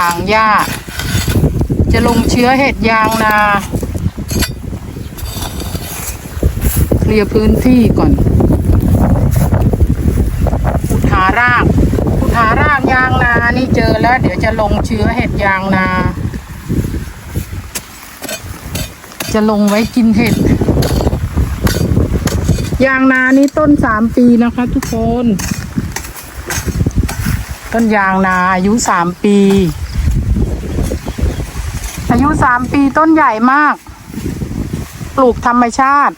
ถางหญ้า จะลงเชื้อเห็ดยางนา เคลียร์พื้นที่ก่อนขุดหารากขุดหารากยางนานี่เจอแล้ว เดี๋ยวจะลงเชื้อเห็ดยางนา จะลงไว้กินเห็ด ยางนานี่ต้นสามปีนะคะทุกคนต้นยางนาอายุสามปี อายุสามปีต้นใหญ่มาก ปลูกธรรมชาติ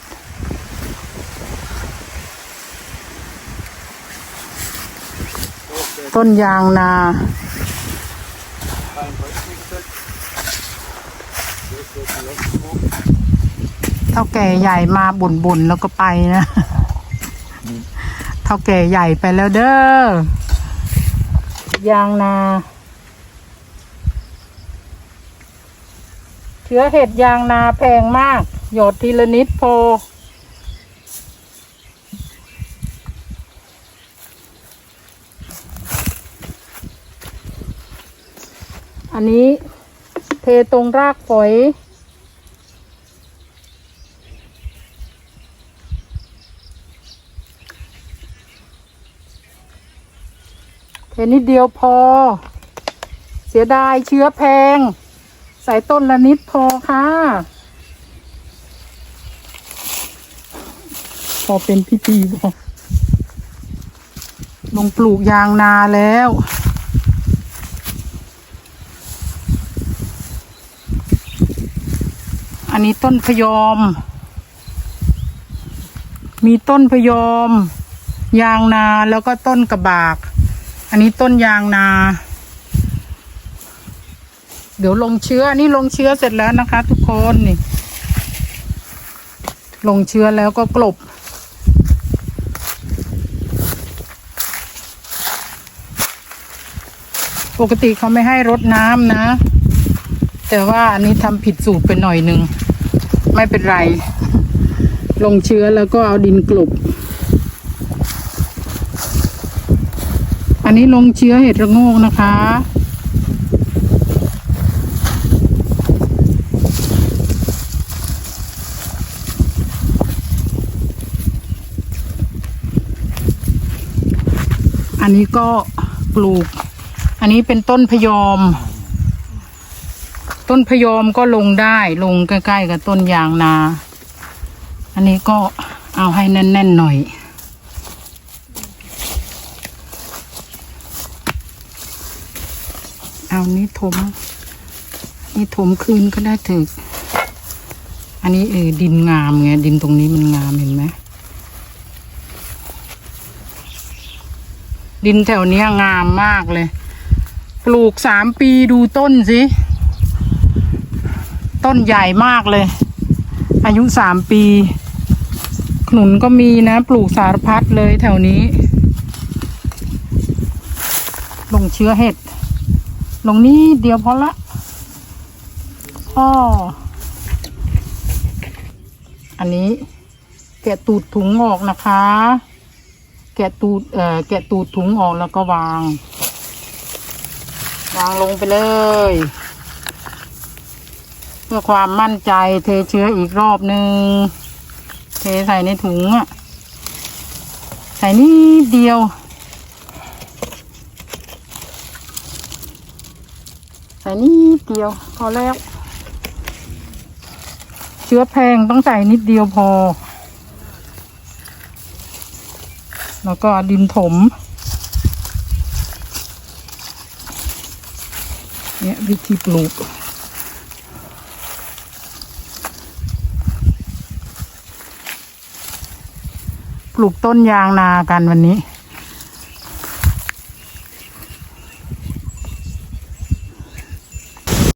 ต้นยางนา เท่าแก่ใหญ่มาบ่นๆแล้วก็ไปนะ เท่าแก่ใหญ่ไปแล้วเด้อ ยางนา ชื้อเห็ดยางนาแพงมาก หยดทีละนิดพอ อันนี้เทตรงรากฝอยเทนิดเดียวพอ เสียดายเชื้อแพง ใส่ต้นละนิดพอค่ะ พอเป็นพิธีพอลงปลูกยางนาแล้ว อันนี้ต้นพยอม มีต้นพยอม ยางนาแล้วก็ต้นกระบาก อันนี้ต้นยางนา เดี๋ยวลงเชื้อนนี้ลงเชื้อเสร็จแล้วนะคะ ทุกคนนี่ ลงเชื้อแล้วก็กลบ ปกติเขาไม่ให้รดน้ำนะ แต่ว่าอันนี้ทำผิดสูตรไปหน่อยหนึ่ง ไม่เป็นไร ลงเชื้อแล้วก็เอาดินกลบ อันนี้ลงเชื้อเห็ดระโงกนะคะ อันนี้ก็ปลูก อันนี้เป็นต้นพยอม ต้นพยอมก็ลงได้ลงใกล้ๆกับต้นยางนา อันนี้ก็เอาให้แน่นๆหน่อย เอานี่ถมนี่ถมคืนก็ได้ถึก อันนี้เออดินงามไงดินตรงนี้มันงามเห็นไหม ดินแถวนี้งามมากเลย ปลูกสามปีดูต้นสิ ต้นใหญ่มากเลย อายุสามปีขนุนก็มีนะ ปลูกสารพัดเลยแถวนี้ ลงเชื้อเห็ด ลงนี้เดียวพอละอ้ออันนี้แกะตูดถุงออกนะคะ แกะตูดเอ่อแกะตูดถุงออกแล้วก็วาง วางลงไปเลย เพื่อความมั่นใจเทเชื้ออีกรอบหนึ่งเทใส่ในถุงอะใส่นิดเดียว ใส่นิดเดียว พอแล้ว เชื้อแพงต้องใส่นิดเดียวพอ แล้วก็ดินถม เนี่ยวิธีปลูกปลูกต้นยางนากันวันนี้